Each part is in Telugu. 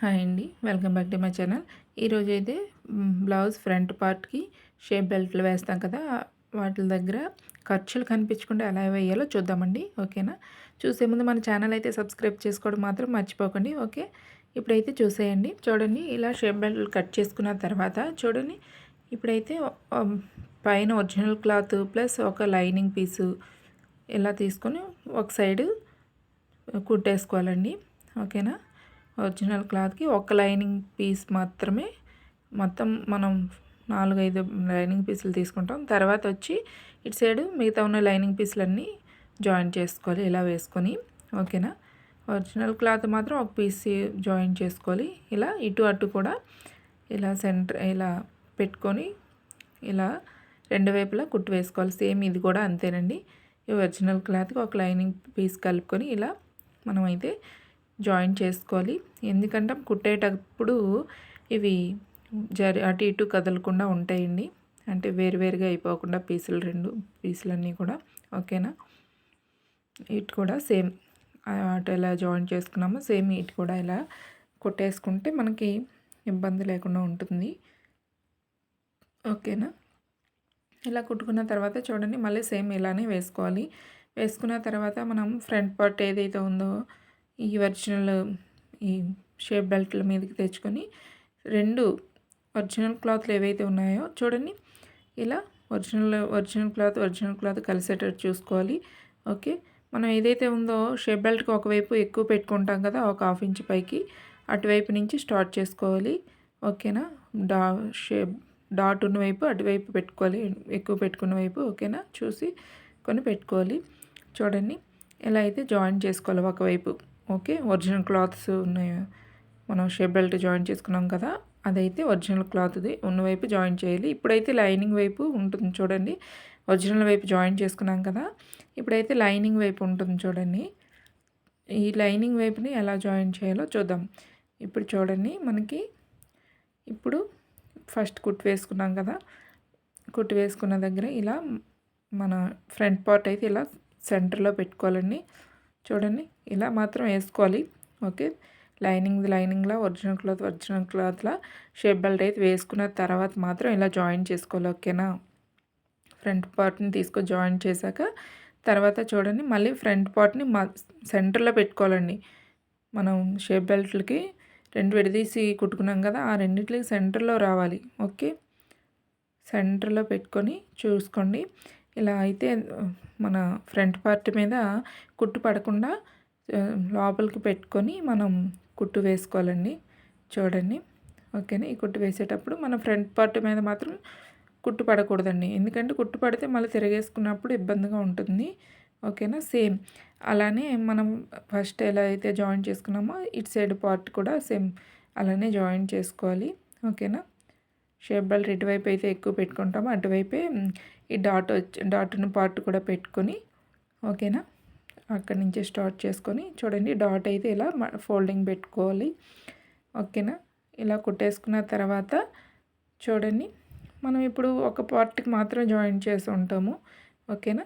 హాయ్ అండి. Welcome back to my channel. ఈరోజు అయితే బ్లౌజ్ ఫ్రంట్ పార్ట్కి షేప్ బెల్ట్లు వేస్తాం కదా వాటి దగ్గర ఖర్చులు కనిపించకుండా ఎలా వేయాలో చూద్దామండి. ఓకేనా? చూసే ముందు మన ఛానల్ అయితే సబ్స్క్రైబ్ చేసుకోవడం మాత్రం మర్చిపోకండి. ఓకే? ఇప్పుడైతే చూసేయండి. చూడండి ఇలా షేప్ బెల్ట్లు కట్ చేసుకున్న తర్వాత చూడండి ఇప్పుడైతే పైన ఒరిజినల్ క్లాత్ ప్లస్ ఒక లైనింగ్ పీసు ఇలా తీసుకొని ఒక సైడు కుట్టేసుకోవాలండి. ఓకేనా? ఒరిజినల్ క్లాత్కి ఒక లైనింగ్ పీస్ మాత్రమే. మొత్తం మనం నాలుగైదు లైనింగ్ పీసులు తీసుకుంటాం. తర్వాత వచ్చి ఇటు సైడు మిగతా ఉన్న లైనింగ్ పీసులన్నీ జాయిన్ చేసుకోవాలి ఇలా వేసుకొని. ఓకేనా? ఒరిజినల్ క్లాత్ మాత్రం ఒక పీస్ జాయిన్ చేసుకోవాలి. ఇలా ఇటు అటు కూడా ఇలా సెంటర్ ఇలా పెట్టుకొని ఇలా రెండు వైపులా కుట్టు వేసుకోవాలి. సేమ్ ఇది కూడా అంతేనండి. ఈ ఒరిజినల్ క్లాత్కి ఒక లైనింగ్ పీస్ కలుపుకొని ఇలా మనమైతే జాయిన్ చేసుకోవాలి. ఎందుకంటే కుట్టేటప్పుడు ఇవి జరి అటు ఇటు కదలకుండా ఉంటాయండి. అంటే వేరువేరుగా అయిపోకుండా పీసులు రెండు పీసులన్నీ కూడా. ఓకేనా? ఇటు కూడా సేమ్. అటు ఎలా జాయిన్ చేసుకున్నామో సేమ్ ఇటు కూడా ఇలా కుట్టేసుకుంటే మనకి ఇబ్బంది లేకుండా ఉంటుంది. ఓకేనా? ఇలా కుట్టుకున్న తర్వాత చూడండి మళ్ళీ సేమ్ ఇలానే వేసుకోవాలి. వేసుకున్న తర్వాత మనం ఫ్రంట్ పార్ట్ ఏదైతే ఉందో ఈ ఒరిజినల్ ఈ షేప్ బెల్ట్ల మీదకి తెచ్చుకొని రెండు ఒరిజినల్ క్లాత్లు ఏవైతే ఉన్నాయో చూడండి. ఇలా original original cloth original cloth కలిసేటట్టు చూసుకోవాలి. ఓకే? మనం ఏదైతే ఉందో షేప్ బెల్ట్కి ఒకవైపు ఎక్కువ పెట్టుకుంటాం కదా ఒక హాఫ్ ఇంచ్ పైకి అటువైపు నుంచి స్టార్ట్ చేసుకోవాలి. ఓకేనా? డా షేప్ డాట్ ఉన్న వైపు అటువైపు పెట్టుకోవాలి. ఎక్కువ పెట్టుకున్న వైపు ఓకేనా? చూసి కొని పెట్టుకోవాలి. చూడండి. ఇలా అయితే జాయిన్ చేసుకోవాలి ఒకవైపు. ఓకే ఒరిజినల్ క్లాత్స్ ఉన్నాయి. మనం షేప్ బెల్ట్ జాయిన్ చేసుకున్నాం కదా అదైతే ఒరిజినల్ క్లాత్ది. ఉన్నవైపు జాయిన్ చేయాలి. ఇప్పుడైతే లైనింగ్ వైపు ఉంటుంది చూడండి. ఒరిజినల్ వైపు జాయిన్ చేసుకున్నాం కదా ఇప్పుడైతే లైనింగ్ వైపు ఉంటుంది చూడండి. ఈ లైనింగ్ వైపుని ఎలా జాయిన్ చేయాలో చూద్దాం. ఇప్పుడు చూడండి మనకి ఇప్పుడు ఫస్ట్ కుట్టు వేసుకున్నాం కదా కుట్టు వేసుకున్న దగ్గర ఇలా మన ఫ్రంట్ పార్ట్ అయితే ఇలా సెంటర్లో పెట్టుకోవాలండి. చూడండి ఇలా మాత్రం వేసుకోవాలి. ఓకే? లైనింగ్ లైనింగ్లా ఒరిజినల్ క్లాత్ ఒరిజినల్ క్లాత్లా షేప్ బెల్ట్ అయితే వేసుకున్న తర్వాత మాత్రం ఇలా జాయిన్ చేసుకోవాలి ఓకేనా? ఫ్రంట్ పార్ట్ని తీసుకొని జాయిన్ చేశాక తర్వాత చూడండి మళ్ళీ ఫ్రంట్ పార్ట్ని మా సెంటర్లో పెట్టుకోవాలండి. మనం షేప్ బెల్ట్లకి రెండు విడదీసి కుట్టుకున్నాం కదా ఆ రెండింటికి సెంటర్లో రావాలి ఓకే? సెంటర్లో పెట్టుకొని చూసుకోండి. ఇలా అయితే మన ఫ్రంట్ పార్ట్ మీద కుట్టు పడకుండా లోపలికి పెట్టుకొని మనం కుట్టు వేసుకోవాలండి. చూడండి. ఓకేనా? ఈ కుట్టు వేసేటప్పుడు మన ఫ్రంట్ పార్ట్ మీద మాత్రం కుట్టు పడకూడదండి. ఎందుకంటే కుట్టు పడితే మళ్ళీ తిరగేసుకున్నప్పుడు ఇబ్బందిగా ఉంటుంది. ఓకేనా? సేమ్. అలానే మనం ఫస్ట్ ఎలా అయితే జాయిన్ చేసుకున్నామో ఇటు సైడ్ పార్ట్ కూడా సేమ్ అలానే జాయిన్ చేసుకోవాలి. ఓకేనా? షేప్ బెల్ట్ ఇటువైపు అయితే ఎక్కువ పెట్టుకుంటామో. అటువైపే ఈ డాట్ వచ్చి డాట్ను పార్ట్ కూడా పెట్టుకొని ఓకేనా? అక్కడి నుంచి స్టార్ట్ చేసుకొని చూడండి డాట్ అయితే ఇలా ఫోల్డింగ్ పెట్టుకోవాలి. ఓకేనా? ఇలా కుట్టేసుకున్న తర్వాత చూడండి మనం ఇప్పుడు ఒక పార్ట్కి మాత్రం జాయిన్ చేసి ఉంటాము. ఓకేనా?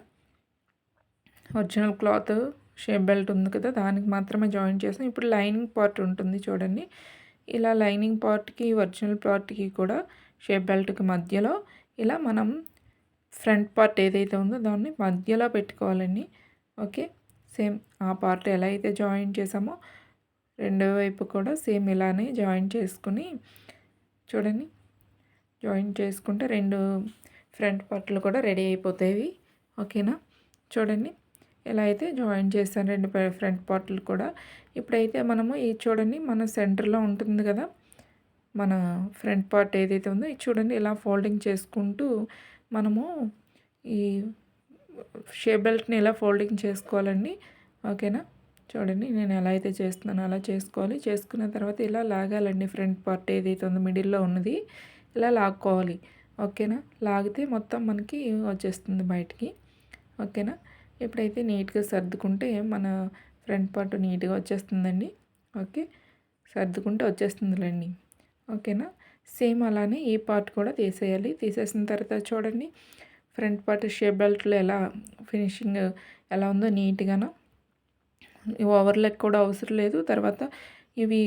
ఒరిజినల్ క్లాత్ షేప్ బెల్ట్ ఉంది కదా దానికి మాత్రమే జాయిన్ చేసాం. ఇప్పుడు లైనింగ్ పార్ట్ ఉంటుంది చూడండి. ఇలా లైనింగ్ పార్ట్కి ఒరిజినల్ పార్ట్కి కూడా షేప్ బెల్ట్కి మధ్యలో ఇలా మనం ఫ్రంట్ పార్ట్ ఏదైతే ఉందో దాన్ని మధ్యలో పెట్టుకోవాలండి. ఓకే? సేమ్ ఆ పార్ట్ ఎలా అయితే జాయిన్ చేసామో రెండో వైపు కూడా సేమ్ ఇలానే జాయిన్ చేసుకుని చూడండి. జాయిన్ చేసుకుంటే రెండు ఫ్రంట్ పార్ట్లు కూడా రెడీ అయిపోతాయి. ఓకేనా? చూడండి. ఇలా అయితే జాయిన్ చేశాను రెండు ఫ్రంట్ పార్ట్లు కూడా. ఇప్పుడైతే మనము ఈ చూడండి మన సెంటర్లో ఉంటుంది కదా? మన ఫ్రంట్ పార్ట్ ఏదైతే ఉందో ఇది చూడండి ఇలా ఫోల్డింగ్ చేసుకుంటూ మనము ఈ షేప్ బెల్ట్ని ఇలా ఫోల్డింగ్ చేసుకోవాలండి. ఓకేనా? చూడండి నేను ఎలా అయితే చేస్తున్నానో అలా చేసుకోవాలి. చేసుకున్న తర్వాత ఇలా లాగాలండి ఫ్రంట్ పార్ట్ ఏదైతే ఉందో మిడిల్లో ఉన్నది. ఇలా లాక్కోవాలి. ఓకేనా? లాగితే మొత్తం మనకి వచ్చేస్తుంది బయటికి. ఓకేనా? ఇప్పుడైతే నీట్గా సర్దుకుంటే మన ఫ్రంట్ పార్ట్ నీట్గా వచ్చేస్తుందండి. ఓకే? సర్దుకుంటే వచ్చేస్తుందిలేండి. ఓకేనా? సేమ్ అలానే ఈ పార్ట్ కూడా తీసేయాలి. తీసేసిన తర్వాత చూడండి ఫ్రంట్ పార్ట్ షేప్ బెల్ట్లో ఎలా ఫినిషింగ్ ఎలా ఉందో నీట్గాను. ఓవర్లెక్ కూడా అవసరం లేదు. తర్వాత ఇవి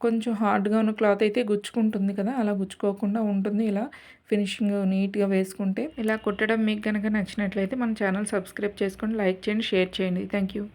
కొంచెం హార్డ్గా ఉన్న క్లాత్ అయితే గుచ్చుకుంటుంది కదా అలా గుచ్చుకోకుండా ఉంటుంది ఇలా ఫినిషింగ్ నీట్గా వేసుకుంటే. ఇలా కుట్టడం మీకు కనుక నచ్చినట్లయితే మన ఛానల్ సబ్స్క్రైబ్ చేసుకొని లైక్ చేయండి షేర్ చేయండి. Thank you.